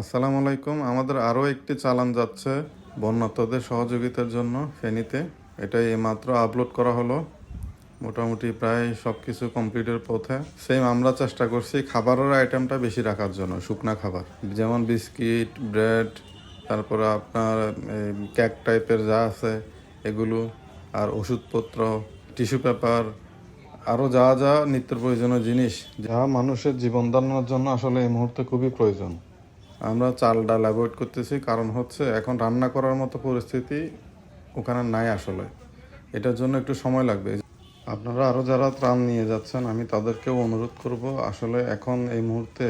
আসসালামু আলাইকুম। আমাদের আরও একটি চালান যাচ্ছে বন্যার্থদের সহযোগিতার জন্য ফেনীতে। এটা এইমাত্র আপলোড করা হলো। মোটামুটি প্রায় সব কিছু কমপ্লিটের পথে। সেম আমরা চেষ্টা করছি খাবারের আইটেমটা বেশি রাখার জন্য, শুকনা খাবার। যেমন বিস্কিট, ব্রেড, তারপরে আপনার কেক টাইপের যা আছে এগুলো, আর ওষুধপত্র টিস্যু পেপার আরও যা যা নিত্য প্রয়োজনীয় জিনিস, যা মানুষের জীবন ধারণের জন্য আসলে এই মুহূর্তে খুবই প্রয়োজন। আমরা চাল ডাল অ্যাভয়েড করতেছি। কারণ হচ্ছে এখন রান্না করার মতো পরিস্থিতি ওখানে নাই আসলে। এটার জন্য একটু সময় লাগবে। আপনারা আরও যারা ত্রাণ নিয়ে যাচ্ছেন, আমি তাদেরকেও অনুরোধ করব, আসলে এখন এই মুহূর্তে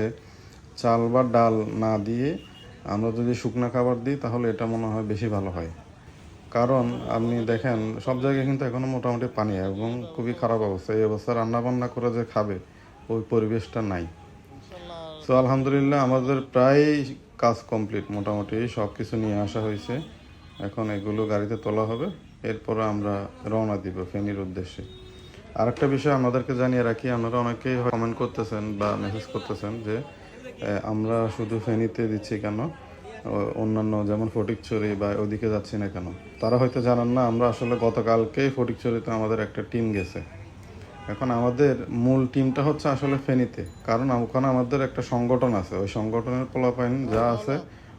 চাল বা ডাল না দিয়ে আমরা যদি শুকনো খাবার দিই, তাহলে এটা মনে হয় বেশি ভালো হয়। কারণ আপনি দেখেন, সব জায়গায় কিন্তু এখনও মোটামুটি পানি এবং খুবই খারাপ অবস্থা। এই অবস্থা রান্না বান্না করে যে খাবে, ওই পরিবেশটা নাই। তো আলহামদুলিল্লাহ আমাদের প্রায় কাজ কমপ্লিট মোটামুটি সব কিছু নিয়ে আসা হয়েছে। এখন এগুলো গাড়িতে তোলা হবে, এরপর আমরা রওনা দিব ফেনীর উদ্দেশ্যে। আরেকটা বিষয় আমাদেরকে জানিয়ে রাখি, আপনারা অনেকেই কমেন্ট করতেছেন বা মেসেজ করতেছেন যে আমরা শুধু ফেনীতে দিচ্ছি কেন? অন্যান্য যেমন ফটিকছড়ি বা ওদিকে যাচ্ছি না কেন? তারা হয়তো জানান না, আমরা আসলে গতকালকেই ফটিকছড়িতে আমাদের একটা টিম গেছে। এখন আমাদের মূল টিমটা হচ্ছে আসলে ফেনীতে। কারণ ওখানে আমাদের একটা সংগঠন আছে। ওই সংগঠনের পোলাপাইন যা আছে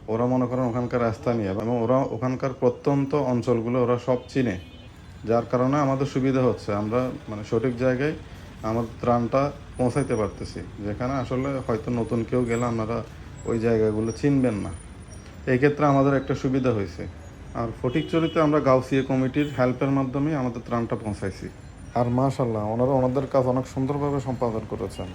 ওরা মনে করেন ওখানকার স্থানীয় এবং ওরা ওখানকার প্রত্যন্ত অঞ্চলগুলো ওরা সব চিনে। যার কারণে আমাদের সুবিধা হচ্ছে। আমরা মানে সঠিক জায়গায় আমাদের ত্রাণটা পৌঁছাইতে পারতেছি। যেখানে আসলে হয়তো নতুন কেউ গেলে আপনারা ওই জায়গাগুলো চিনবেন না। এই ক্ষেত্রে আমাদের একটা সুবিধা হয়েছে। আর ফটিক ফটিকচুরিতে আমরা গাউসিয়া কমিটির হেল্পের মাধ্যমে আমাদের ত্রাণটা পৌঁছাইছি। আর মাশাল্লাহ ওনারা ওনাদের কাজ অনেক সুন্দরভাবে সম্পাদন করেছেন।